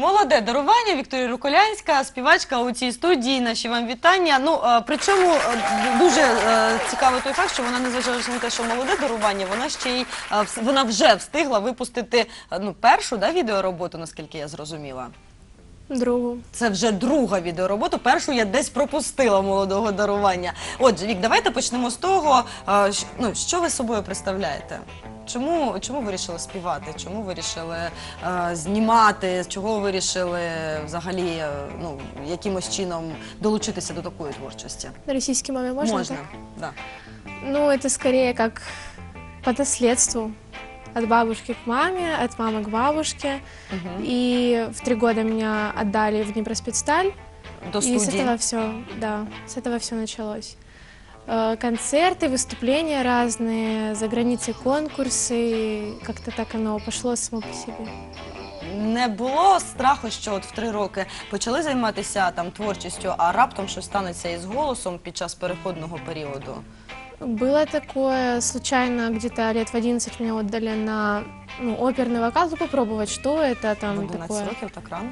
Молоде дарування Вікторія Руколянська, співачка у цій студії. Наші вам вітання. Ну е, причому е, дуже е, цікавий той факт, що вона незважаючи на те, що молоде дарування, вона ще й вс- вона вже встигла випустити ну першу да, відеороботу, наскільки я зрозуміла. Другу. Це вже друга відеоробота. Першу я десь пропустила молодого дарування. Отже, Вік, давайте почнемо з того, щ- ну, що ви собою представляєте. Чому, чому вирішили співати? Чому вирішили е, знімати? Чого ви вирішили взагалі е, ну, якимось чином долучитися до такої творчості? На российской маме можно? Можна. так? Да. Ну, это скорее как по наследству. От бабушки к маме, от мамы к бабушке. Мгм. И в три года меня отдали в Днепроспецсталь. До И с студії. этого все, да, с этого все началось. Э, Концерты, выступления разные, за границей конкурсы. Как-то так оно пошло само по себе. Не було страху, що от в три роки почали займатися там творчістю, а раптом щось станеться із голосом під час переходного періоду. Было такое, случайно где-то лет в 11 меня отдали на ну, оперный вокал, ну, попробовать, что это там До 12 такое. років так рано.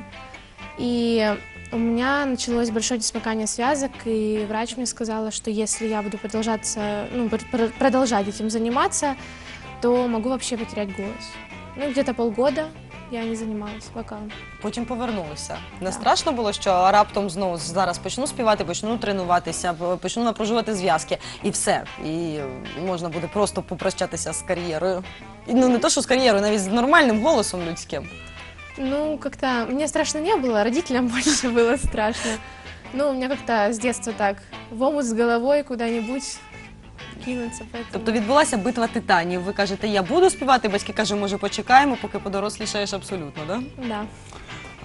И у меня началось большое дисмыкание связок, и врач мне сказала, что если я буду продолжаться, ну, пр- пр- продолжать этим заниматься, то могу вообще потерять голос. Ну, где-то полгода я не занималась вокалом. Потім повернулися. Не Так. страшно було, що раптом знову зараз почну співати, почну тренуватися, почну напружувати зв'язки, і все. І можна буде просто попрощатися з кар'єрою. І, ну не то, що з кар'єрою, навіть з нормальним голосом людським. Ну, как-то мне страшно не было, родителям больше было страшно. Ну, у меня как-то с детства так, в омут с головой куда-нибудь кинуться, поэтому... Тобто відбулася битва титанів. Ви кажете, я буду співати, батьки кажуть, може почекаємо, поки подорослішаєш абсолютно, да? Да.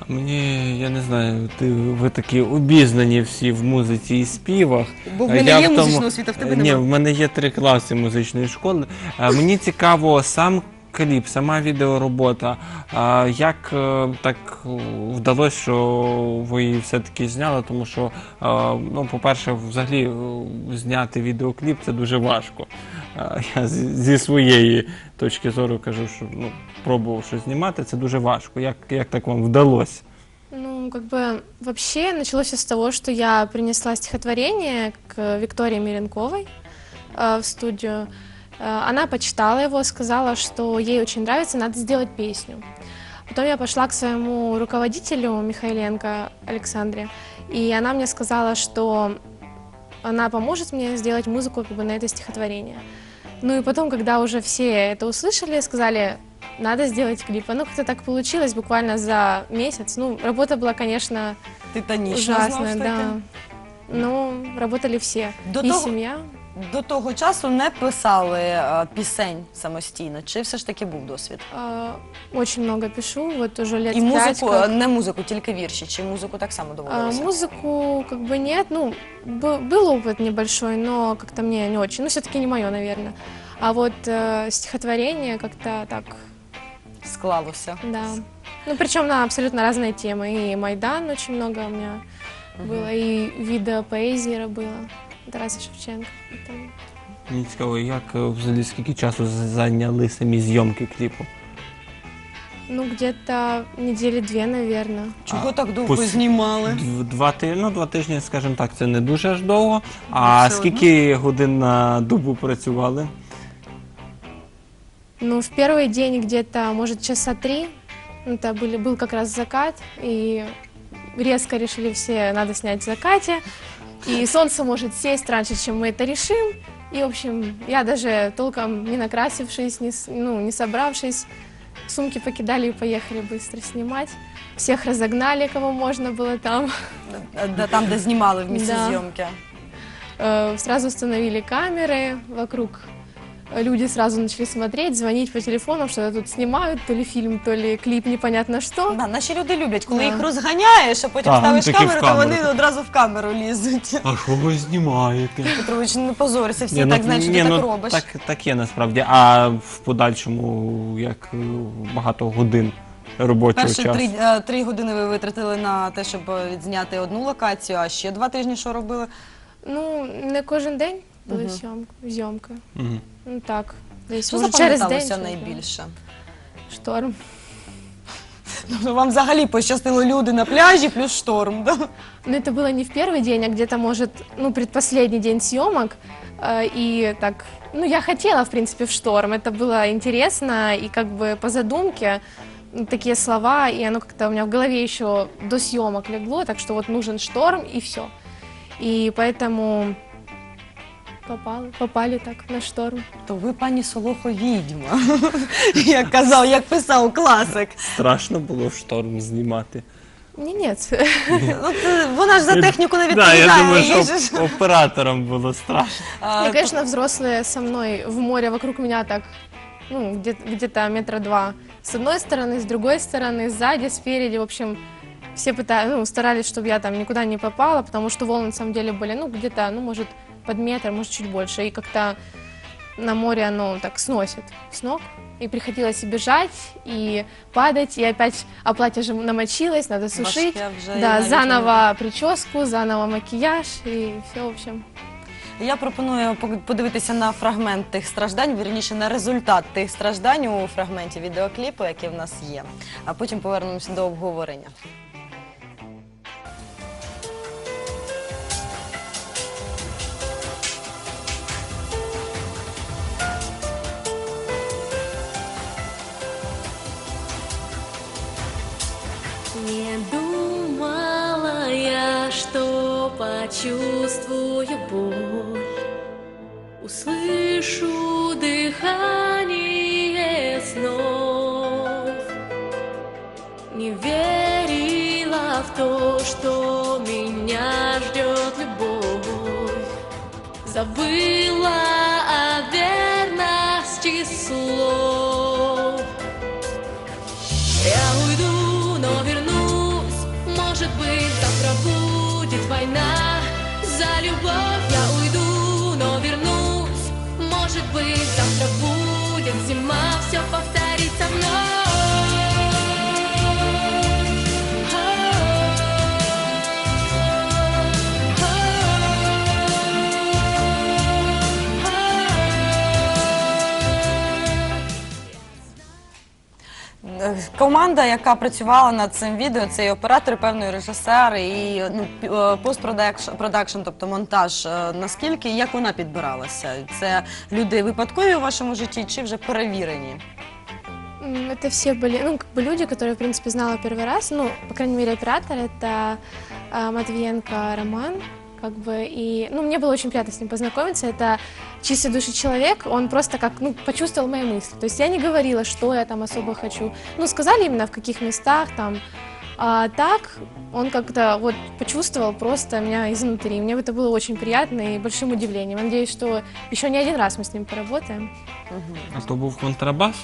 А Мені, я не знаю, ти, ви такі обізнані всі в музиці і співах. Бо в А мене я є в тому- музична освіта, в тебе Ні, немає. в мене є три класи музичної школи. Е, Мені цікаво сам кліп, сама відеоробота. А Як е, так е, вдалося, що ви її все-таки зняли? Тому що, е, ну, по-перше, взагалі е, зняти відеокліп це дуже важко. Е, Я зі- зі своєї точки зору кажу, що ну, пробував щось знімати, це дуже важко. Як, як так вам вдалося? Ну, как бы вообще началось всё с того, что я принесла стихотворение к Виктории Миренковой э, в студию. Э, Она почитала его, сказала, что ей очень нравится, надо сделать песню. Потом я пошла к своему руководителю Михайленко Александре, и она мне сказала, что она поможет мне сделать музыку как бы на это стихотворение. Ну и потом, когда уже все это услышали, сказали, надо сделать клип. Оно как-то так получилось буквально за месяц. Ну, работа была, конечно, Титанічна знову ужасная, да. Но работали все. До и того- семья. До того часу не писали е, пісень самостійно. Чи все ж таки був досвід? А, Очень много пишу, вот уже лет І пять музику, как. не музику, тільки вірші, чи музику так само А, доводилося? музыку как бы нет, ну, б- был опыт небольшой, но как-то мне не очень, ну, все-таки не мое, наверное. А вот э, стихотворение как-то так, Склалося. да. Ну, причем на абсолютно разные темы. И Майдан очень много у меня было, и вида поэзии было. Тараса Шевченко. и там. Мені цікаво, як е, взагалі скільки часу зайняли самі зйомки кліпу? Ну, где-то недели две, наверное. Чого А, так довго пос- знімали? Дв- Два тижні, ну два тижні, скажімо так, це не дуже аж довго. А все скільки годин на добу працювали? Ну, в первый день где-то, может, часа три. Это были, был как раз закат, и резко решили все, надо снять в закате. И солнце может сесть раньше, чем мы это решим. И, в общем, я даже толком не накрасившись, не, с- ну, не собравшись, сумки покидали и поехали быстро снимать. Всех разогнали, кого можно было там. Е, де- Там, де знімали в місці Да. зйомки. Э, Сразу установили камеры вокруг. Люди сразу начали смотреть, звонить по телефону, что тут снимают, то ли фильм, то ли клип, непонятно что. Да, наші люди люблять, коли Да. їх розганяєш, а потім Так, ставиш таки в камеру, то камеру. вони одразу в камеру лізуть. А що ви знімаєте? Петрович, не позорися, всі Ні, так знають, що ти ну, так робиш. Так, так є насправді. А в подальшому як е, багато годин робочого Перші часу? три, е, три години ви витратили на те, щоб е, відзняти одну локацію, а ще два тижні що робили? Ну, не кожен день була Мгм. зйомка. зйомка. Мгм. Ну так. Десь, Що може, через день. запам'яталося щось, найбільше? да. Шторм. Тобто вам взагалі пощастило люди на пляжі плюс шторм. Да? Но это было не в первый день, а где-то, может, ну, предпоследний день съемок. Э, И так, ну, я хотела, в принципе, в шторм. Это было интересно, и как бы по задумке м, такие слова, и оно как-то у меня в голове еще до съемок легло, так что вот нужен шторм, и все. И поэтому попали, попали так на шторм. То ви, пані Солохо, відьма. Як казав, як писав класик. Страшно було в шторм знімати. Не, нет. Ну, це- вона ж за техніку не Да, відповідає. я думаю, їй що же ж- операторам було страшно. А, И, конечно, взрослые со мной в море вокруг меня так, ну, где- где-то метра два. С одной стороны, с другой стороны, сзади, спереди, в общем, все пытались, ну, старались, чтобы я там никуда не попала, потому что волны на самом деле были, ну, где-то, ну, может, под метр, может, чуть больше. И как-то на море оно так сносит с ног. И приходилось и бежать, и падать, и опять, а платье же намочилось, надо сушить. Вже Да, заново прическу, заново макияж, и все, в общем. Я пропоную подивитися на фрагмент тих страждань, вірніше на результат тих страждань у фрагменті відеокліпу, який в нас є. А потім повернемося до обговорення. Почувствую боль, Услышу дыхание снов. Не верила в то, что меня ждет любовь. Забыла Может быть, завтра будет зима Все повторится вновь Команда, яка працювала над цим відео, це і оператор, певний режисер, і ну, пі- е, постпродакшн, продакшн, тобто монтаж. Е, Наскільки як вона підбиралася? Це люди випадкові у вашому житті чи вже перевірені? М, Это все были, ну, как бы люди, которые, в принципе, знала первый раз. Ну, по крайней мере, оператор это а, Матвиенко Роман, как бы, и, ну, мне было очень приятно с ним познакомиться. Это чистой души человек, он просто как, ну, почувствовал мои мысли. То есть я не говорила, что я там особо хочу. Ну, сказали именно в каких местах там. А так он как-то вот почувствовал просто меня изнутри. Мне это было очень приятно и большим удивлением. Надеюсь, что еще не один раз мы с ним поработаем. А то був контрабас.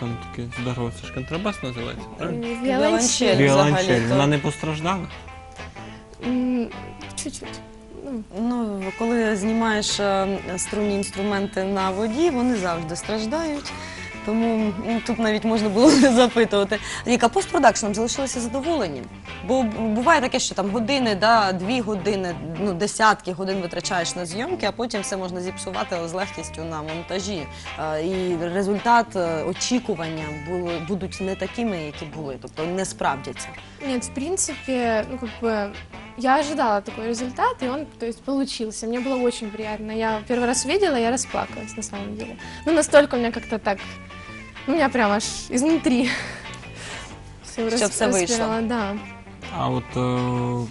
Там такий здоровий, це ж контрабас називається, правильно? М, Віолончель. Віолончель. взагалі-то. Вона не постраждала? Чуть-чуть. Ну, Ну, коли знімаєш е, струнні інструменти на воді, вони завжди страждають. Тому ну, тут навіть можна було не запитувати. Яка постпродакшном залишилися задоволені? Бо буває таке, що там години, да, дві години, ну десятки годин витрачаєш на зйомки, а потім все можна зіпсувати з легкістю на монтажі. Е, І результат, е, очікування були, будуть не такими, які були, тобто не справдяться. Нет, в принципе, ну как бы я ожидала такой результат, и он, то есть, получился. Мне было очень приятно. Я первый раз увидела, я расплакалась на самом деле. Ну настолько у меня как-то так, ну, у меня прям аж изнутри. Все Щоб все вийшло. Да. А от е,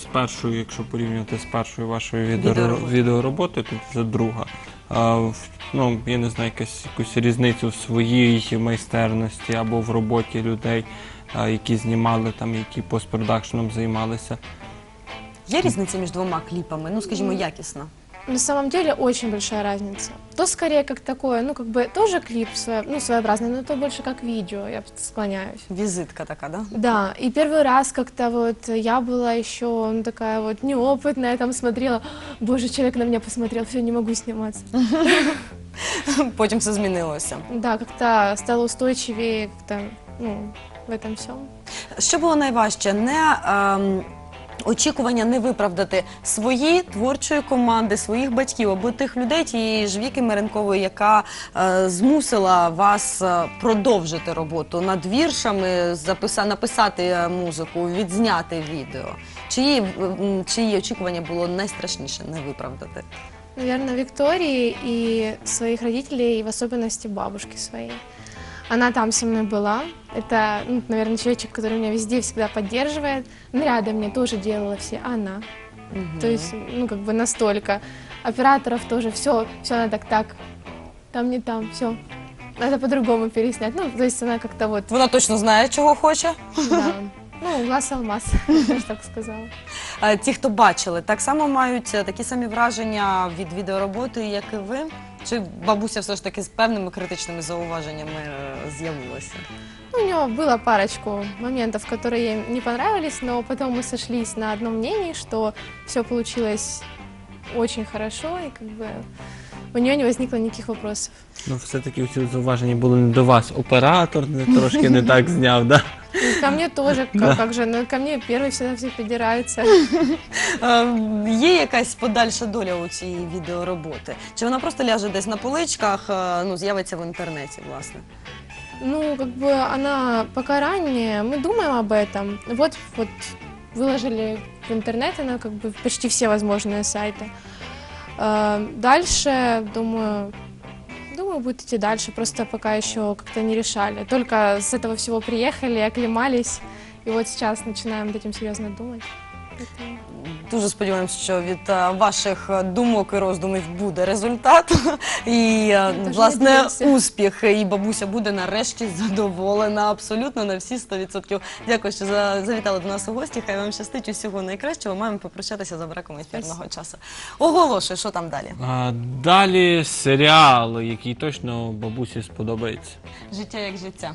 з першою, якщо порівнювати з першою вашою відео, Відеороботою. відеороботою, то вже друга. А, в- ну, я не знаю, якась, якусь різницю в своїй майстерності або в роботі людей, а, які знімали там, які постпродакшеном займалися. Є різниця між двома кліпами? Ну, скажімо, якісна. На самом деле очень большая разница. То скорее как такое, ну как бы тоже клип свое- ну, своеобразный, но то больше как видео, я склоняюсь. Візитка така, да? Да, и первый раз как-то вот я была еще ну, такая вот неопытная, там смотрела, боже, человек на меня посмотрел, все, не могу сниматься. Потім все змінилося. Да, как-то стало устойчивее, как-то, ну, в этом всем. Що було найважче? Не ем, очікування не виправдати свої творчої команди, своїх батьків або тих людей тієї ж Віки Меренкової, яка е, змусила вас е, продовжити роботу над віршами, записа, написати е, музику, відзняти відео. Чиї, м, чиї очікування було найстрашніше не виправдати? Наверное, Виктории и своих родителей, и в особенности бабушки своей. Она там со мной была. Это, ну, наверное, человечек, который меня везде всегда поддерживает. Наряды мне тоже делала все она. То есть, ну, как бы настолько. Операторов тоже все, все она так так. Там не там, все. Надо по-другому переснять. Ну, то есть она как-то вот, Вона точно знає, чого хоче. да. Ну, глаз алмаз, я бы так сказала. Е, Ті, хто бачили, так само мають е, такі самі враження від відеороботи, як і ви. Чи бабуся все ж таки з певними критичними зауваженнями е, з'явилася? Ну, у него было парочку моментов, которые ей не понравились, но потом мы сошлись на одном мнении, что все получилось очень хорошо, и как бы у нее не возникло никаких вопросов. Ну, все-таки ці зауваження були не до вас. Оператор не, трошки не так зняв, да? И ко мне тоже, как, как же, ну, ко мне первый всегда все придираются. Е, Є якась подальша доля у цієї відеороботи? Чи вона просто ляже десь на поличках, е, ну, з'явиться в інтернеті, власне? Ну, как бы она пока ранее, мы думаем об этом. Вот, вот выложили в интернет она как бы почти все возможные сайты. Э, Дальше, думаю, думаю, будет идти дальше, просто пока еще как-то не решали. Только с этого всего приехали, оклемались, и вот сейчас начинаем над этим серьезно думать. Дуже сподіваємося, що від е, ваших е, думок і роздумів буде результат. І е, власне успіх. І бабуся буде нарешті задоволена абсолютно на всі 100%. Дякую, що за- завітали до нас у гості. Хай вам щастить усього найкращого. Маємо попрощатися за браком ефірного часу. Оголошую, що там далі. А, далі серіал, який точно бабусі сподобається. Життя як життя.